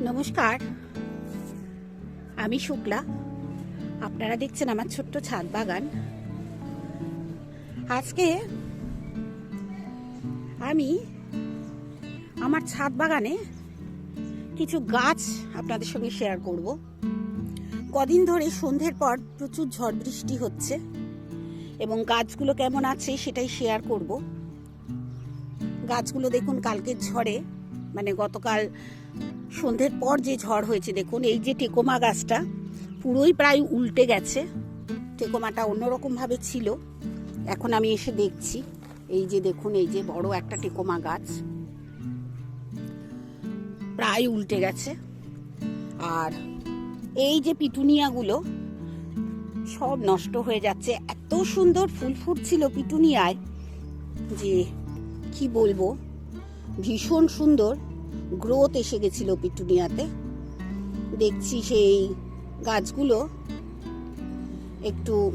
নমস্কার। আমি শুক্লা। আপনারা দেখছেন আমার ছোট্ট ছাদ বাগান। আজকে আমি আমার ছাদ বাগানে কিছু গাছ আপনাদের সঙ্গে শেয়ার করব। কদিন ধরে সন্ধ্যের পর প্রচুর ঝড় বৃষ্টি হচ্ছে এবং গাছগুলো কেমন আছে সেটাই শেয়ার করব। গাছগুলো দেখুন কালকের ঝড়ে মানে গতকাল সন্ধ্যের পর যে ঝড় হয়েছে, দেখুন, এই যে টেকোমা গাছটা পুরোই প্রায় উল্টে গেছে। টেকোমাটা অন্যরকমভাবে ছিল। এখন আমি এসে দেখছি, এই যে দেখুন, এই যে বড় একটা টেকোমা গাছ। প্রায় উল্টে গেছে। আর এই যে পিটুনিয়াগুলো সব নষ্ট হয়ে যাচ্ছে। এত সুন্দর ফুল ফুটছিল পিটুনিয়ায় যে কি বলব? ভীষণ সুন্দর। গ্রোথ এসে গেছিল পিটুনিয়াতে। দেখছি সেই গাছগুলো একটু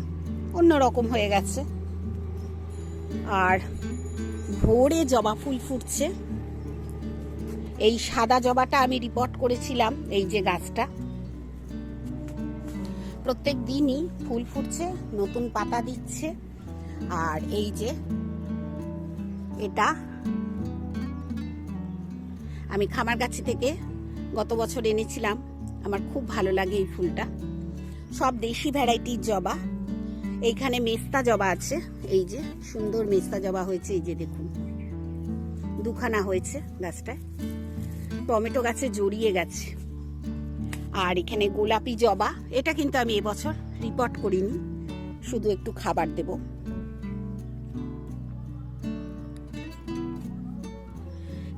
অন্যরকম হয়ে গেছে। আর ভোরে জবা ফুল ফুটছে। এই সাদা জবাটা আমি রিপোর্ট করেছিলাম, এই যে গাছটা। প্রত্যেক দিনই ফুল ফুটছে, নতুন পাতা দিচ্ছে। আর এই যে এটা আমি খামার গাছি থেকে গত বছর এনেছিলাম। আমার খুব ভালো লাগে এই ফুলটা। সব দেশি ভ্যারাইটির জবা। এইখানে মেস্তা জবা আছে। এই যে সুন্দর মেস্তা জবা হয়েছে, এই যে দেখুন। দুখানা হয়েছে গাছটায়। টমেটো গাছে জড়িয়ে গেছে। আর এখানে গোলাপি জবা। এটা কিন্তু আমি এবছর রিপোর্ট করিনি। শুধু একটু খাবার দেব।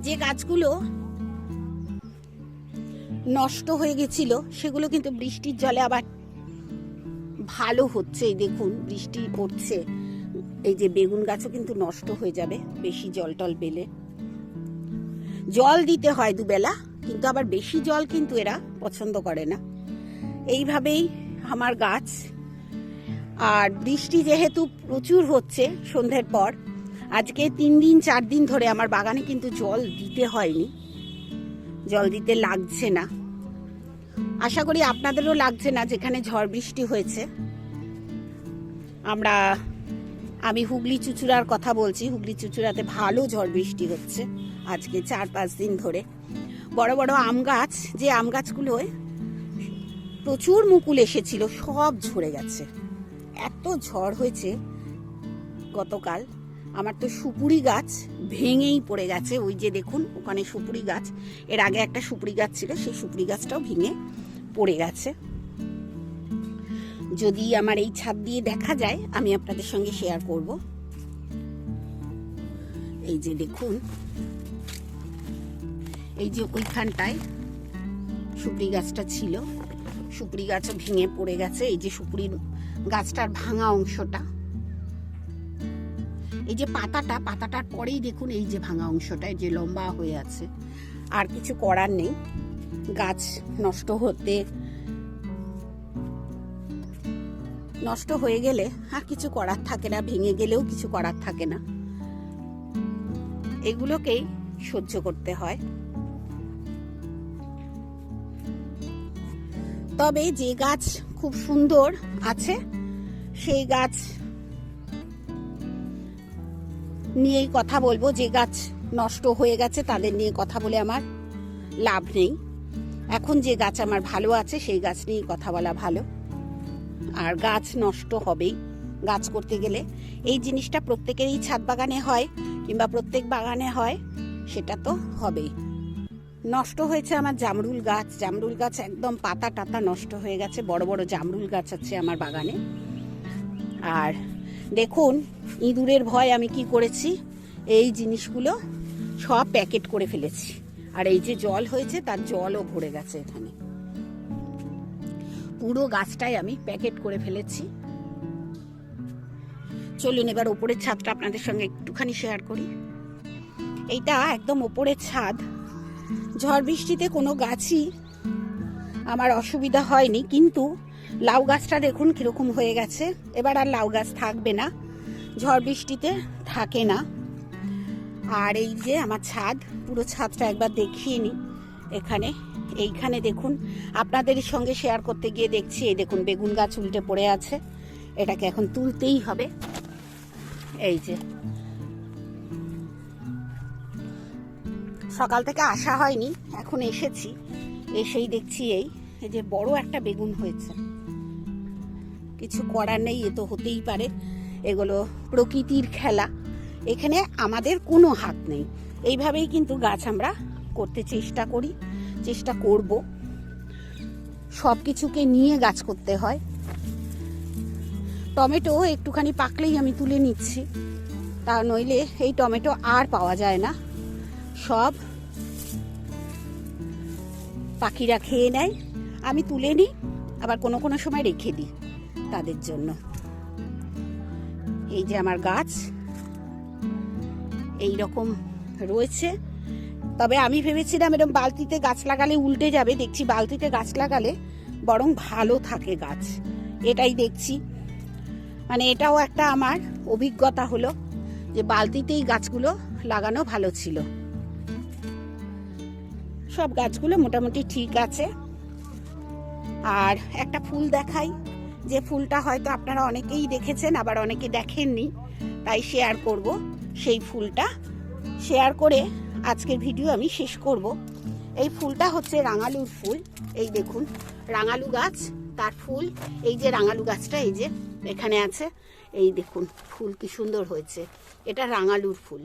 যে গাছগুলো নষ্ট হয়ে গেছিল, সেগুলো কিন্তু বৃষ্টির জলে আবার ভালো হচ্ছে, এই দেখুন, বৃষ্টি পড়ছে। এই যে বেগুন গাছও কিন্তু নষ্ট হয়ে যাবে, বেশি জল টল পেলে। জল দিতে হয় দুবেলা, কিন্তু আবার বেশি জল কিন্তু এরা পছন্দ করে না। এইভাবেই আমার গাছ। আর বৃষ্টি যেহেতু প্রচুর হচ্ছে সন্ধ্যের পর, আজকে তিন দিন, চার দিন ধরে আমার বাগানে কিন্তু জল দিতে হয়নি। জল দিতে লাগছে না। আশা করি আপনাদেরও লাগছে না যেখানে ঝড় বৃষ্টি হয়েছে। আমরা, আমি হুগলি চুচুড়ার কথা বলছি, হুগলি চুচুড়াতে ভালো ঝড় বৃষ্টি হচ্ছে আজকে চার পাঁচ দিন ধরে। বড় বড় আম গাছ, যে আম গাছগুলোয় প্রচুর মুকুল এসেছিল, সব ঝরে গেছে। এত ঝড় হয়েছে গতকাল। আমার তো সুপুরি গাছ ভেঙেই পড়ে গেছে। ওই যে দেখুন, ওখানে সুপুরি গাছ। এর আগে একটা সুপুরি গাছ ছিল, সেই সুপুরি গাছটাও ভেঙে পড়ে গেছে। যদি আমার এই ছাদ দিয়ে দেখা যায়, আমি আপনাদের সঙ্গে শেয়ার করব। এই যে দেখুন, এই যে ওইখানটায় সুপুরি গাছটা ছিল। সুপুরি গাছও ভেঙে পড়ে গেছে। এই যে সুপুরি গাছটার ভাঙা অংশটা। এই যে পাতাটা, পাতাটার পরেই দেখুন এই যে ভাঙা অংশটা, এই যে লম্বা হয়ে আছে। আর কিছু করার নেই। গাছ নষ্ট হতে, নষ্ট হয়ে গেলে আর কিছু করার থাকে না, ভেঙে গেলেও কিছু করার থাকে না। এগুলোকেই সহ্য করতে হয়। তবে যে গাছ খুব সুন্দর আছে, সেই গাছ নিয়েই কথা বলব। যে গাছ নষ্ট হয়ে গেছে, তাদের নিয়ে কথা বলে আমার লাভ নেই। এখন যে গাছ আমার ভালো আছে, সেই গাছ নিয়েই কথা বলা ভালো। আর গাছ নষ্ট হবেই। গাছ করতে গেলে এই জিনিসটা প্রত্যেকেরই ছাদ বাগানে হয় কিংবা প্রত্যেক বাগানে হয়, সেটা তো হবেই। নষ্ট হয়েছে আমার জামরুল গাছ। জামরুল গাছ একদম পাতা টাতা নষ্ট হয়ে গেছে। বড় বড় জামরুল গাছ আছে আমার বাগানে। আর দেখুন, ইঁদুরের ভয় আমি কি করেছি? এই জিনিসগুলো সব প্যাকেট করে ফেলেছি। আর এই যে জল হয়েছে, তার জলও ভরে গেছে এখানে। পুরো গাছটাই আমি প্যাকেট করে ফেলেছি। চলুন এবার ওপরের ছাদটা আপনাদের সঙ্গে একটুখানি শেয়ার করি। এইটা একদম ওপরের ছাদ। ঝড় বৃষ্টিতে কোনো গাছই আমার অসুবিধা হয়নি, কিন্তু লাউ গাছটা দেখুন কীরকম হয়ে গেছে। এবার আর লাউ গাছ থাকবে না, ঝড় বৃষ্টিতে থাকে না। আর এই যে আমার ছাদ, পুরো ছাদটা একবার দেখিয়ে নি এখানে। এইখানে দেখুন, আপনাদের সঙ্গে শেয়ার করতে গিয়ে দেখছি, এই দেখুন বেগুন গাছ উল্টে পড়ে আছে। এটাকে এখন তুলতেই হবে। এই যে। সকাল থেকে আসা হয়নি, এখন এসেছি। এসেই দেখছি এই যে বড় একটা বেগুন হয়েছে। কিছু করার নেই, এ তো হতেই পারে। এগুলো প্রকৃতির খেলা। এখানে আমাদের কোনো হাত নেই। এইভাবেই কিন্তু গাছ আমরা করতে চেষ্টা করি, চেষ্টা করব। সব কিছুকে নিয়ে গাছ করতে হয়। টমেটো একটুখানি পাকলেই আমি তুলে নিচ্ছি। তা নইলে এই টমেটো আর পাওয়া যায় না। সব পাখিরা খেয়ে নেয়। আমি তুলে নিই, আবার কোনো কোনো সময় রেখে দিই। তাদের জন্য। এই যে আমার গাছ এই রকম রয়েছে। তবে আমি ভেবেছিলাম এরকম বালতিতে গাছ লাগালে উল্টে যাবে, দেখছি বালতিতে গাছ লাগালে বরং ভালো থাকে গাছ। এটাই দেখছি। মানে এটাও একটা আমার অভিজ্ঞতা হলো যে বালতিতেই গাছগুলো লাগানো ভালো ছিল। সব গাছগুলো মোটামুটি ঠিক আছে। আর একটা ফুল দেখাই। যে ফুলটা হয়তো আপনারা অনেকেই দেখেছেন, আবার অনেকে দেখেননি, তাই শেয়ার করব সেই ফুলটা। শেয়ার করে আজকের ভিডিও আমি শেষ করব। এই ফুলটা হচ্ছে রাঙালুর ফুল, এই দেখুন, রাঙালু গাছ, তার ফুল, এই যে রাঙালু গাছটা, এই যে এখানে আছে, এই দেখুন, ফুল কি সুন্দর হয়েছে। এটা রাঙালুর ফুল।